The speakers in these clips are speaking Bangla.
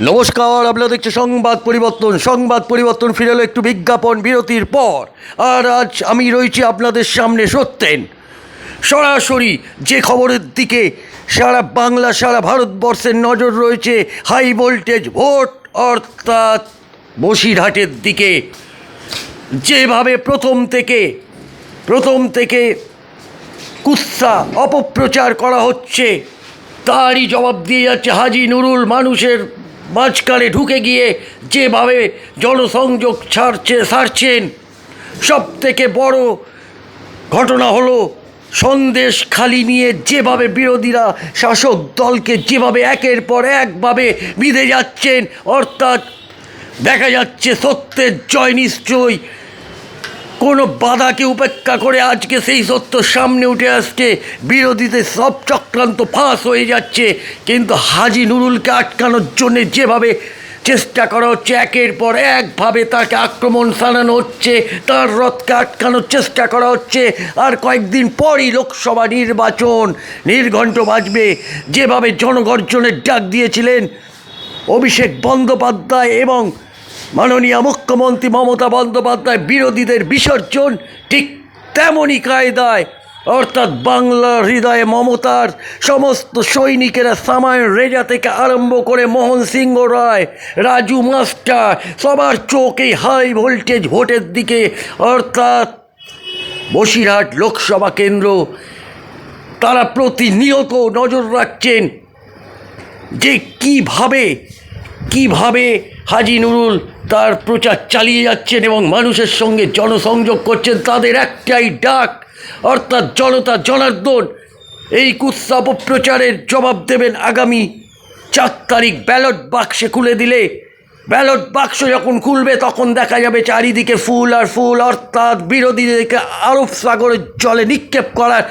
নমস্কার, আপনারা দেখছে সংবাদ পরিবর্তন। সংবাদ পরিবর্তন ফিরে এলো একটু বিজ্ঞাপন বিরতির পর। আর আজ আমি রয়েছি আপনাদের সামনে সত্যেন। সরাসরি যে খবরের দিকে সারা বাংলা, সারা ভারতবর্ষের নজর রয়েছে হাই ভোল্টেজ ভোট, অর্থাৎ বসিরহাটের দিকে। যেভাবে প্রথম থেকে প্রথম থেকে কুৎসা অপপ্রচার করা হচ্ছে, তারই জবাব দিয়ে যাচ্ছে হাজি নুরুল মানুষের মাঝখানে ঢুকে গিয়ে যেভাবে জনসংযোগ ছাড়ছে, সারছেন সব থেকে বড় ঘটনা হলো সন্দেশ খালি নিয়ে যেভাবে বিরোধীরা শাসক দলকে যেভাবে একের পর একভাবে বিঁধে যাচ্ছেন, অর্থাৎ দেখা যাচ্ছে সত্যের জয় নিশ্চয়ই কোনো বাধাকে উপেক্ষা করে আজকে সেই সত্য সামনে উঠে আসছে। বিরোধীদের সব চক্রান্ত ফাঁস হয়ে যাচ্ছে। কিন্তু হাজি নুরুলকে আটকানোর জন্য যেভাবে চেষ্টা করা হচ্ছে, একের পর একভাবে তাকে আক্রমণ সানানো হচ্ছে, তার রথকে আটকানোর চেষ্টা করা হচ্ছে, আর কয়েকদিন পরই লোকসভা নির্বাচন নির্ঘণ্ট বাজবে। যেভাবে জনগর্জনের ডাক দিয়েছিলেন অভিষেক বন্দ্যোপাধ্যায় এবং মাননীয় মুখ্যমন্ত্রী মমতা বন্দ্যোপাধ্যায় বিরোধীদের বিসর্জন ঠিক তেমনই কায়দায়। অর্থাৎ বাংলার হৃদয়ে মমতার সমস্ত সৈনিকেরা সামায়ন রেজা থেকে আরম্ভ করে মোহন সিংহ রায়, রাজু মাস্টার, সবার চোখ হাই ভোল্টেজ ভোটের দিকে। অর্থাৎ বসিরহাট লোকসভা কেন্দ্র, তারা প্রতিনিয়ত নজর রাখছেন যে কীভাবে কীভাবে হাজি নুরুল তার প্রচার চালিয়ে যাচ্ছেন এবং মানুষের সঙ্গে জনসংযোগ করছেন, তাদের একটাই ডাক, অর্থাৎ জনতা জনার্দন। এই কুৎসা অপপ্রচারের জবাব দেবেন আগামী চার তারিখ ব্যালট বাক্সে খুলে দিলে। ব্যালট বাক্স যখন খুলবে, তখন দেখা যাবে চারিদিকে ফুল আর ফুল, অর্থাৎ বিরোধীদেরকে আরব সাগরের জলে নিক্ষেপ করার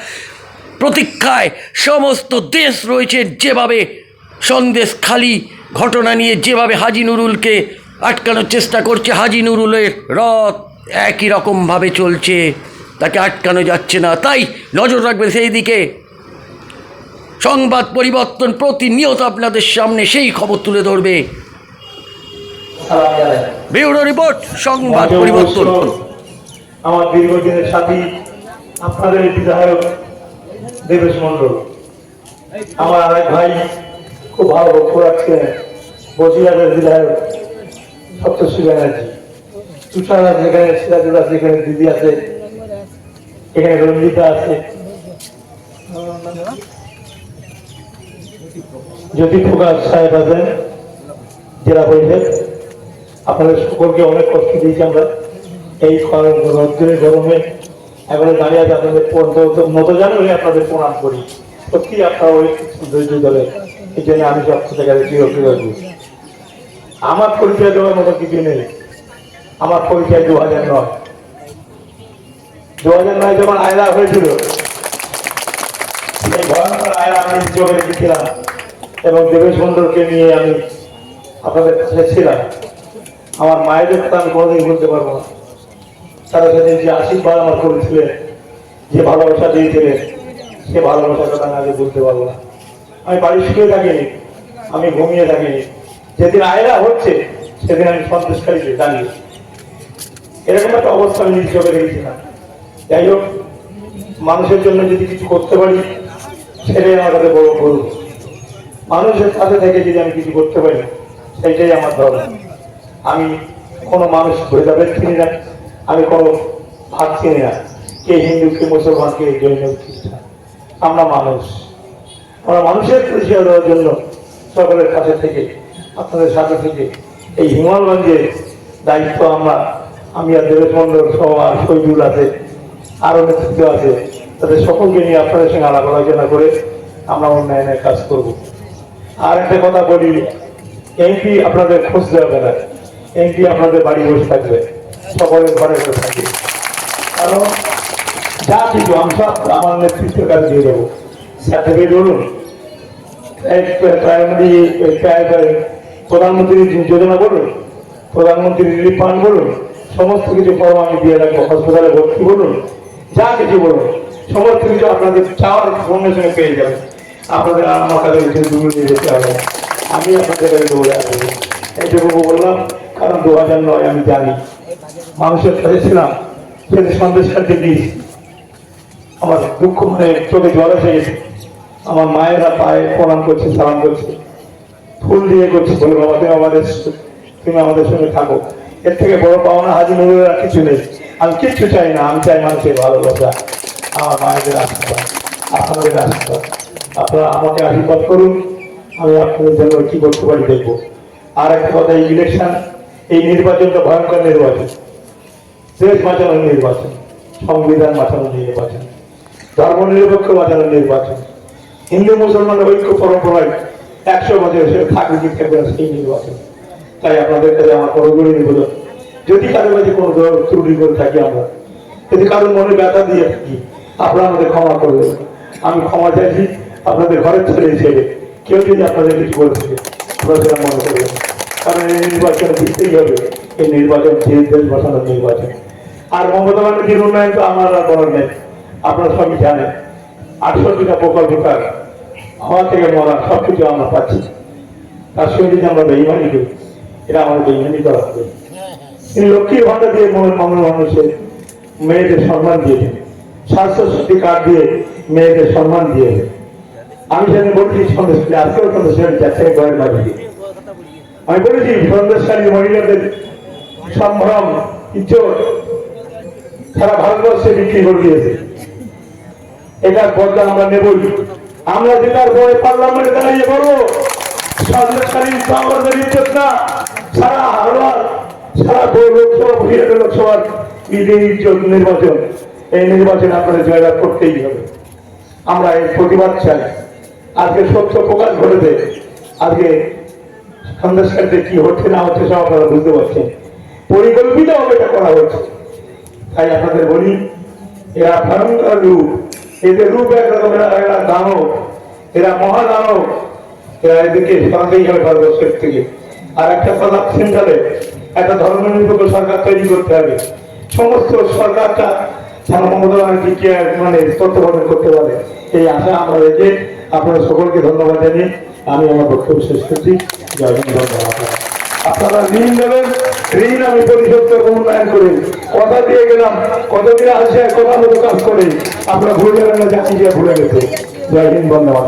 প্রতীক্ষায় সমস্ত দেশ রয়েছে। যেভাবে সন্দেশ খালি ঘটনা নিয়ে যেভাবে হাজি নুরুলকে আটকানোর চেষ্টা করছে হাজি নুরুলের রথ একই রকমভাবে চলছে তাকে আটকানো যাচ্ছে না। তাই নজর রাখবেন সেই দিকে। সংবাদ পরিবর্তন প্রতিনিয়ত আপনাদের সামনে সেই খবর তুলে ধরবে। ব্যুরো রিপোর্ট সংবাদ পরিবর্তন। আমার দীর্ঘদিনের সাথী আপনাদের বিধায়ক দেবেশ মন্ডল আমার আরেক ভাই খুব ভালো বক্তব্য রাখছেন। বসিরহাটের বিধায়ক সপ্তর্ষি ব্যানার্জি তুষার এখানে সিরাজুল আছে এখানে দিদি আছে, এখানে রঞ্জিতা আছে। জ্যোতি প্রকাশ সাহেব আছেন, জেলা পরিষদ আপনাদের সকলকে অনেক কষ্ট দিয়েছি আমরা। এই রৌদ্রের গরমে এবারে দাঁড়িয়ে আছে আপনাদের মতো জানো আপনাদের প্রণাম করি। সত্যি আপনারা ওই ধৈর্য ধরে এই জন্য আমি সব থেকে চিরকৃতজ্ঞ আমার পরিচয় দেওয়ার মতো কিছু নেই। আমার পরিচয় দু হাজার নয়। দু হাজার নয় যখন আয়লা হয়েছিল ভয়ঙ্কর আয়লা আমি চোখে রেখেছিলাম এবং দেবেশ মন্ডলকে নিয়ে আমি আপনাদের কাছে ছিলাম। আমার মায়েদের কথা আমি কোনোদিন বলতে পারব না। তারা সেদিন যে আশীর্বাদ আমার করেছিলেন, যে ভালোবাসা দিয়েছিলেন, সে ভালোবাসার কথা আমি আগে বলতে পারব না। আমি বাড়ি শুয়ে থাকিনি, আমি ঘুমিয়ে থাকিনি। যেদিন আয়রা হচ্ছে, সেদিন আমি সন্তুষ্টকারীতে দাঁড়িয়ে এরকম একটা অবস্থা আমি নিজ রেখেছিলাম যাই হোক, মানুষের জন্য যদি কিছু করতে পারি, সেটাই আমার কাছে বড় গরু মানুষের সাথে থেকে যদি আমি কিছু করতে পারি সেইটাই আমার ধর্ম। আমি কোনো মানুষ ভেদাভেদ চিনি না, আমি কোনো ভাগ চিনি না। কে হিন্দু, কে মুসলমান, কে জৈন খ্রিস্টান। আমরা মানুষ। আমরা মানুষের পরিচয় দেওয়ার জন্য সকলের কাছে থেকে আপনাদের সাথে থেকে এই হিমালগঞ্জের দায়িত্ব আমরা আমি আর দেবেশ মন্ডল সহ আর শহীদুল আছে আরও নেতৃত্ব আছে তাদের সকলকে নিয়ে আপনাদের সঙ্গে আলাপ আলোচনা করে আমরা উন্নয়নের কাজ করব আর একটা কথা বলি এমপি আপনাদের খোঁজ দেবে না এমপি আপনাদের বাড়ি বসে থাকবে সকলের ঘরে বসে থাকবে কারণ যা কিছু আমি সব আমার নেতৃত্বের কাজ দিয়ে দেবো সার্টিফিকেট বলুন প্রাইমারি প্রধানমন্ত্রী যোজনা বলুন প্রধানমন্ত্রী রিলিফ ফান্ড বলুন, সমস্ত কিছু ফর্ম আমি দিয়ে রাখব হসপিটালে ভর্তি বলুন, যা কিছু বলুন, সমস্ত কিছু আপনাদের চাওয়ার সঙ্গে সঙ্গে পেয়ে যাবেন। আপনাদের আমার কাছে দূরে নিয়ে যেতে হবে। আমি আপনাদের কাছে দৌড়ে আসব। এইটুকু বললাম, কারণ দু হাজার নয়, আমি জানি। মানুষের কাছে ছিলাম সেটা সন্দেশ কাটতে দিয়েছি আমার দুঃখ মানে চোখে জল এসে গেছে। আমার মায়েরা পায়ে প্রণাম করছে, সালাম করছে। ফুল দিয়ে করছে বলে বাবা, তুমি আমাদের তুমি আমাদের সঙ্গে থাকো। এর থেকে বড় পাওনা হাজি নুরুরা কিছু নেই। আমি কিচ্ছু চাই না, আমি চাই মানুষের ভালোবাসা। আমার মায়েদের আশীর্বাদ, আপনাদের আশীর্বাদ। আপনারা আমাকে আশীর্বাদ করুন, আমি আপনাদের জন্য কি করতে পারি দেখব। আর একটা কথা, এই ইলেকশন এই নির্বাচনটা ভয়ঙ্কর নির্বাচন। দেশ বাঁচানোর নির্বাচন, সংবিধান বাঁচানোর নির্বাচন ধর্ম নিরপেক্ষ বাঁচানোর নির্বাচন। হিন্দু মুসলমানের ঐক্য পরম্পরায় একশো বছর থাকবে কি সেই নির্বাচন তাই আপনাদের কাছে আমার করগুলি নিবেদন। যদি কারও কাছে কোনো ত্রুটি করে থাকি আমরা, যদি কারোর মনে ব্যথা দিয়ে থাকি, আপনারা আমাদের ক্ষমা করবেন। আমি ক্ষমা চাইছি, আপনাদের ঘরের ছেলে হিসেবে কেউ যদি আপনাদের কিছু করে থাকে, আপনারা মনে করবেন। কারণ এই নির্বাচন জিততেই হবে। এই নির্বাচন যে দেশ বসানোর নির্বাচন। আর মমতা ব্যানার্জির উন্নয়ন তো আমার আর বলার নেই। আপনারা সবই জানেন। আটষট্টিটা প্রকল্প তার। হওয়া থেকে মরা সব কিছু আমরা পাচ্ছি। তার সঙ্গে যদি আমরা বেইমানি করি এটা আমাদের বেইমানি করা হবে। তিনি লক্ষ্মীর ভান্ডার দিয়ে মনের মানুষের মেয়েদের সম্মান দিয়েছেন স্বাস্থ্য সাথী কার্ড দিয়ে মেয়েদের সম্মান দিয়ে আমি সেদিন বলছি সন্দেশকারী আজকেও সন্দেশকারী যাচ্ছে গয়ের বাড়ি আমি বলেছি সন্দেশকারী মহিলাদের সম্ভ্রম, ইজ্জত সারা ভারতবর্ষে বিক্রি করে দিয়েছে। এটার বদলা আমরা নেবই। আমরা যেটার পরে পার্লামেন্টে দাঁড়িয়ে বলব সন্দেশকারী আমাদের ইজ্জত না। সারা হারবার সারা লোকসভা বহিরাট লোকসভার ইজ্জত নির্বাচন। এই নির্বাচনে আপনাদের জয়লাভ করতেই হবে। আমরা এর প্রতিবাদ চাই। আজকে সত্য প্রকাশ ঘটেছে। আজকে সন্দেশকারীদের কি হচ্ছে, না হচ্ছে, সব আপনারা বুঝতে পারছেন। পরিকল্পিত ভাবে এটা করা হচ্ছে। তাই আপনাদের বলি, এরা ভয়ঙ্কর রূপ এদের রূপ একরকম এরা দানব, এরা মহাদানব, এরা এদেরকে সরাতেই হবে ভারতবর্ষের থেকে। আর একটা কথা সেন্ট্রালে একটা ধর্মনিরপেক্ষ সরকার তৈরি করতে হবে। সমস্ত সরকারটা মানে তত্ত্বাবধান করতে পারে। এই আশা আমরা রেখে আপনারা সকলকে ধন্যবাদ জানিয়ে আমি আমার বক্তব্য শেষ করছি। জয় ধন্যবাদ আপনারা ঋণ দেবেন ঋণ আমি পরিশোধ উন্নয়ন করে। কথা দিয়ে গেলাম, কত দিয়ে আসে কথা মতো কাজ করে। আমরা ভুলে গেলাম জানি যে ভুলে গেছে। জয় হিন্দ ধন্যবাদ